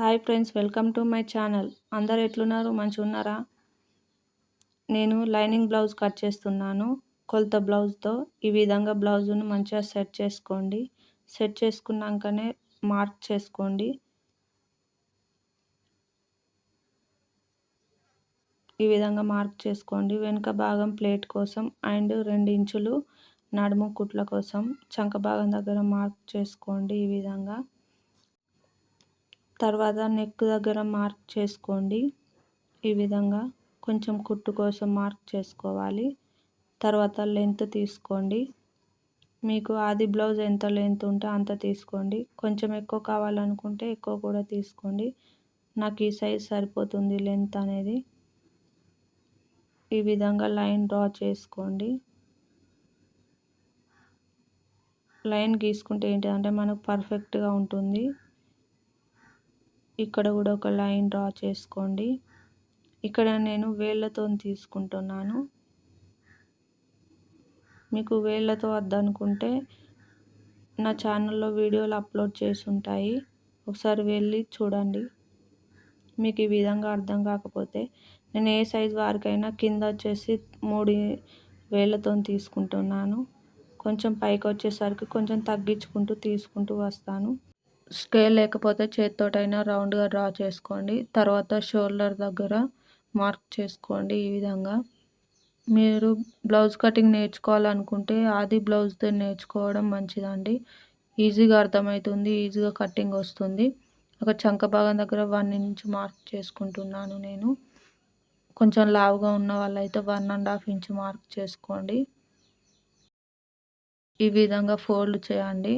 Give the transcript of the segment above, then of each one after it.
Hi friends welcome to my channel. అందరు ఎట్లున్నారు? మంచిగా ఉన్నారా నేను లైనింగ్ బ్లౌజ్ కట్ చేస్తున్నాను. కొలత బ్లౌజ్తో ఈ విధంగా బ్లౌజ్ను మంచిగా సెట్ చేసుకోండి. సెట్ చేసుకున్నాకనే మార్క్ చేసుకోండి. ఈ విధంగా మార్క్ చేసుకోండి. వెనుక భాగం ప్లేట్ కోసం అండ్ రెండు ఇంచులు నడుము కుట్ల కోసం చంక భాగం దగ్గర మార్క్ చేసుకోండి ఈ విధంగా. తర్వాత నెక్ దగ్గర మార్క్ చేసుకోండి. ఈ విధంగా కొంచెం కుట్టు కోసం మార్క్ చేసుకోవాలి. తర్వాత లెంత్ తీసుకోండి. మీకు ఆది బ్లౌజ్ ఎంత లెంత్ ఉంటే అంత తీసుకోండి. కొంచెం ఎక్కువ కావాలనుకుంటే ఎక్కువ కూడా తీసుకోండి. నాకు ఈ సైజ్ సరిపోతుంది లెంత్ అనేది. ఈ విధంగా లైన్ డ్రా చేసుకోండి. లైన్ గీసుకుంటే ఏంటంటే మనకు పర్ఫెక్ట్గా ఉంటుంది. ఇక్కడ కూడా ఒక లైన్ డ్రా చేసుకోండి. ఇక్కడ నేను వేళ్ళతో తీసుకుంటున్నాను. మీకు వేళ్ళతో వద్దనుకుంటే నా ఛానల్లో వీడియోలు అప్లోడ్ చేసి ఉంటాయి. ఒకసారి వెళ్ళి చూడండి. మీకు ఈ విధంగా అర్థం కాకపోతే నేను ఏ సైజు వారికైనా కింద వచ్చేసి మూడు వేళ్ళతో తీసుకుంటున్నాను. కొంచెం పైకి వచ్చేసరికి కొంచెం తగ్గించుకుంటూ తీసుకుంటూ వస్తాను. స్కేల్ లేకపోతే చేతితోటైనా రౌండ్గా డ్రా చేసుకోండి. తర్వాత షోల్డర్ దగ్గర మార్క్ చేసుకోండి ఈ విధంగా. మీరు బ్లౌజ్ కటింగ్ నేర్చుకోవాలనుకుంటే ఆది బ్లౌజ్తో నేర్చుకోవడం మంచిదండి. ఈజీగా అర్థమవుతుంది ఈజీగా కటింగ్ వస్తుంది. ఒక చంక భాగం దగ్గర వన్ ఇంచ్ మార్క్ చేసుకుంటున్నాను నేను. కొంచెం లావుగా ఉన్న వాళ్ళైతే one and half inch mark చేసుకోండి. ఈ విధంగా ఫోల్డ్ చేయండి.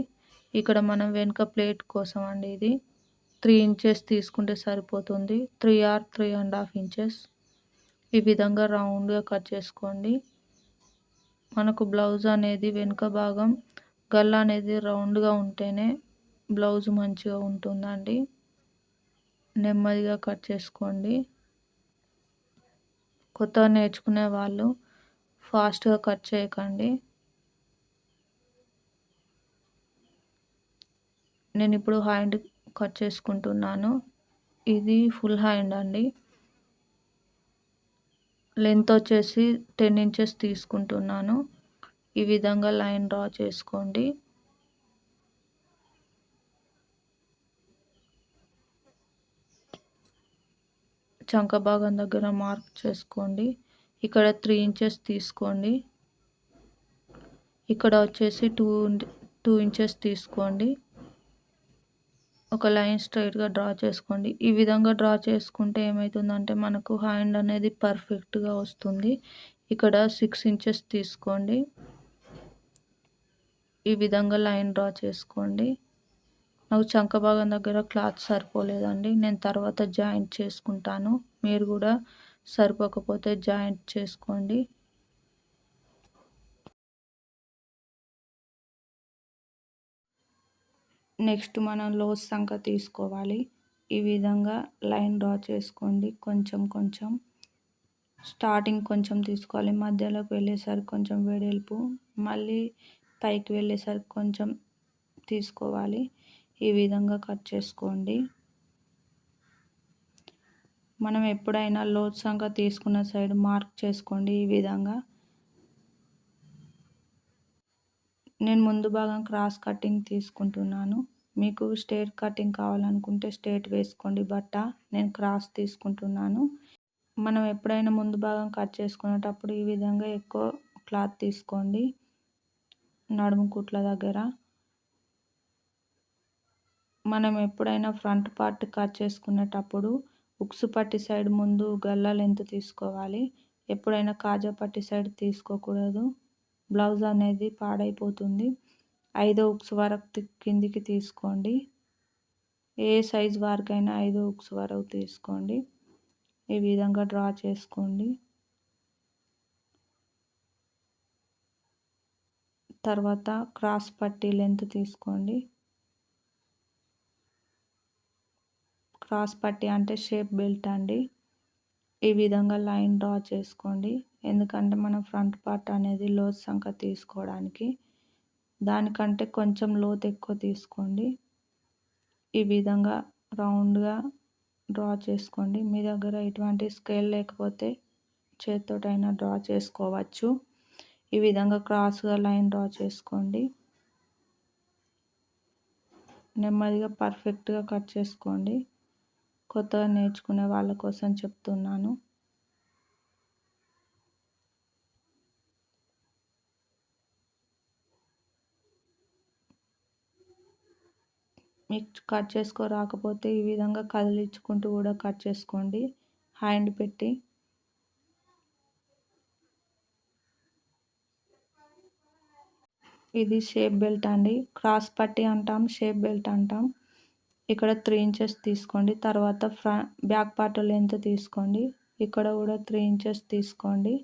ఇక్కడ మనం వెనుక ప్లేట్ కోసం అండి ఇది. త్రీ ఇంచెస్ తీసుకుంటే సరిపోతుంది. Three or three and half inches. ఈ విధంగా రౌండ్గా కట్ చేసుకోండి. మనకు బ్లౌజ్ అనేది వెనుక భాగం గల్ల అనేది రౌండ్గా ఉంటేనే బ్లౌజ్ మంచిగా ఉంటుందండి. నెమ్మదిగా కట్ చేసుకోండి. కొత్తగా నేర్చుకునే వాళ్ళు ఫాస్ట్గా కట్ చేయకండి. నేను ఇప్పుడు హ్యాండ్ కట్ చేసుకుంటున్నాను. ఇది ఫుల్ హ్యాండ్ అండి. లెంత్ వచ్చేసి టెన్ ఇంచెస్ తీసుకుంటున్నాను. ఈ విధంగా లైన్ డ్రా చేసుకోండి. చంక భాగం దగ్గర మార్క్ చేసుకోండి. ఇక్కడ త్రీ ఇంచెస్ తీసుకోండి. ఇక్కడ వచ్చేసి టూ టూ ఇంచెస్ తీసుకోండి. ఒక లైన్ స్ట్రైట్గా డ్రా చేసుకోండి. ఈ విధంగా డ్రా చేసుకుంటే ఏమవుతుందంటే మనకు హ్యాండ్ అనేది పర్ఫెక్ట్గా వస్తుంది. ఇక్కడ సిక్స్ ఇంచెస్ తీసుకోండి. ఈ విధంగా లైన్ డ్రా చేసుకోండి. నాకు చంక భాగం దగ్గర క్లాత్ సరిపోలేదండి. నేను తర్వాత జాయింట్ చేసుకుంటాను. మీరు కూడా సరిపోకపోతే జాయింట్ చేసుకోండి. నెక్స్ట్ మనం లోస్ సంఖ తీసుకోవాలి. ఈ విధంగా లైన్ డ్రా చేసుకోండి. కొంచెం కొంచెం. స్టార్టింగ్ కొంచెం తీసుకోవాలి. మధ్యలోకి వెళ్ళేసరికి కొంచెం వెడల్పు. మళ్ళీ పైకి వెళ్ళేసరికి కొంచెం తీసుకోవాలి. ఈ విధంగా కట్ చేసుకోండి. మనం ఎప్పుడైనా లోతు సంఖ తీసుకున్న సైడ్ మార్క్ చేసుకోండి. ఈ విధంగా నేను ముందు భాగం క్రాస్ కటింగ్ తీసుకుంటున్నాను. మీకు స్టేట్ కటింగ్ కావాలనుకుంటే స్టేట్ వేసుకోండి బట్ట నేను క్రాస్ తీసుకుంటున్నాను. మనం ఎప్పుడైనా ముందు భాగం కట్ చేసుకునేటప్పుడు ఈ విధంగా ఎక్కువ క్లాత్ తీసుకోండి. నడుము కుట్ల దగ్గర. మనం ఎప్పుడైనా ఫ్రంట్ పార్ట్ కట్ చేసుకునేటప్పుడు ఉక్సు పట్టి సైడ్ ముందు గల్ల లెంత్ తీసుకోవాలి. ఎప్పుడైనా కాజా పట్టి సైడ్ తీసుకోకూడదు. బ్లౌజ్ అనేది పాడైపోతుంది. ఐదో ఉక్స్ వరకు కిందికి తీసుకోండి. ఏ సైజ్ వరకైనా ఐదో ఉక్స్ వరకు తీసుకోండి. ఈ విధంగా డ్రా చేసుకోండి. తర్వాత క్రాస్ పట్టి లెంత్ తీసుకోండి. క్రాస్ పట్టి అంటే షేప్ బెల్ట్ అండి. ఈ విధంగా లైన్ డ్రా చేసుకోండి. ఎందుకంటే మనం ఫ్రంట్ పార్ట్ అనేది లోతు సంఖ తీసుకోవడానికి దానికంటే కొంచెం లోతు ఎక్కువ తీసుకోండి. ఈ విధంగా రౌండ్గా డ్రా చేసుకోండి. మీ దగ్గర ఎటువంటి స్కేల్ లేకపోతే చేతితోటైనా డ్రా చేసుకోవచ్చు. ఈ విధంగా క్రాస్గా లైన్ డ్రా చేసుకోండి. నెమ్మదిగా పర్ఫెక్ట్గా కట్ చేసుకోండి. కొత్తగా నేర్చుకునే వాళ్ళ కోసం చెప్తున్నాను. మీకు కట్ చేసుకో రాకపోతే ఈ విధంగా కదిలించుకుంటూ కూడా కట్ చేసుకోండి. హ్యాండ్ పెట్టి. ఇది షేప్ బెల్ట్ అండి. క్రాస్ పట్టి అంటాం షేప్ బెల్ట్ అంటాం. ఇక్కడ త్రీ ఇంచెస్ తీసుకోండి. తర్వాత ఫ్రా బ్యాక్ పార్ట్ లెంత్ తీసుకోండి. ఇక్కడ కూడా త్రీ ఇంచెస్ తీసుకోండి.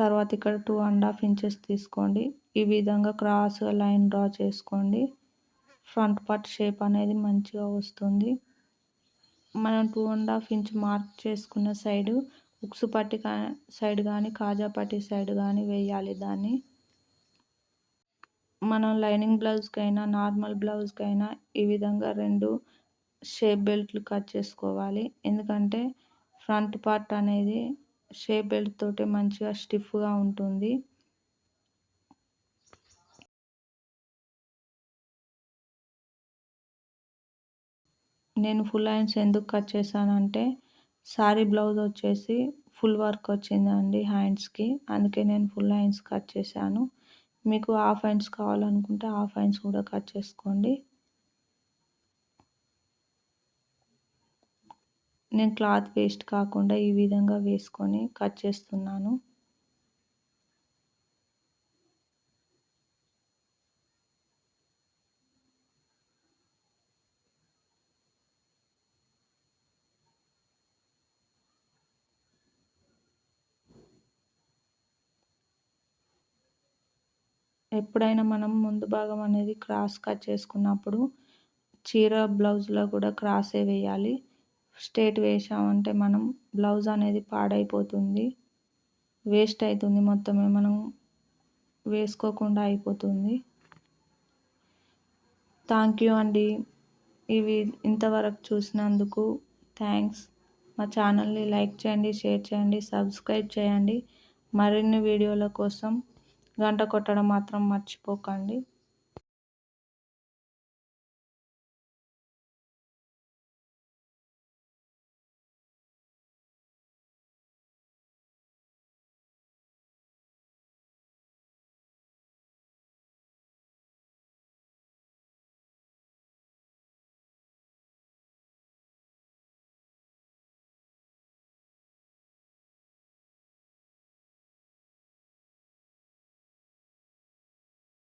తర్వాత ఇక్కడ టూ అండ్ హాఫ్ ఇంచెస్ తీసుకోండి. ఈ విధంగా క్రాస్గా లైన్ డ్రా చేసుకోండి. ఫ్రంట్ పార్ట్ షేప్ అనేది మంచిగా వస్తుంది. మనం two and half inch mark చేసుకున్న సైడు ఉక్సు పట్టి సైడ్ కానీ కాజా పట్టి సైడ్ కానీ వేయాలి దాన్ని. మనం లైనింగ్ బ్లౌజ్కైనా నార్మల్ బ్లౌజ్కైనా ఈ విధంగా రెండు షేప్ బెల్ట్లు కట్ చేసుకోవాలి. ఎందుకంటే ఫ్రంట్ పార్ట్ అనేది షేప్ బెల్ట్ తోటి మంచిగా స్టిఫ్గా ఉంటుంది. నేను ఫుల్ హ్యాండ్స్ ఎందుకు కట్ చేశానంటే సారీ బ్లౌజ్ వచ్చేసి ఫుల్ వర్క్ వచ్చిందండి హ్యాండ్స్కి. అందుకే నేను ఫుల్ హ్యాండ్స్ కట్ చేశాను. మీకు హాఫ్ హ్యాండ్స్ కావాలనుకుంటే హాఫ్ హ్యాండ్స్ కూడా కట్ చేసుకోండి. నేను క్లాత్ వేస్ట్ కాకుండా ఈ విధంగా వేసుకొని కట్ చేస్తున్నాను. ఎప్పుడైనా మనం ముందు భాగం అనేది క్రాస్ కట్ చేసుకున్నప్పుడు చీర బ్లౌజ్లో కూడా క్రాసే వేయాలి. స్ట్రేట్ వేసామంటే మనం బ్లౌజ్ అనేది పాడైపోతుంది. వేస్ట్ అవుతుంది మొత్తమే మనం వేసుకోకుండా అయిపోతుంది. థ్యాంక్ యూ అండి. ఇవి ఇంతవరకు చూసినందుకు థ్యాంక్స్ మా ఛానల్ని లైక్ చేయండి షేర్ చేయండి సబ్స్క్రైబ్ చేయండి. మరిన్ని వీడియోల కోసం గంట కొట్టడం మాత్రం మర్చిపోకండి.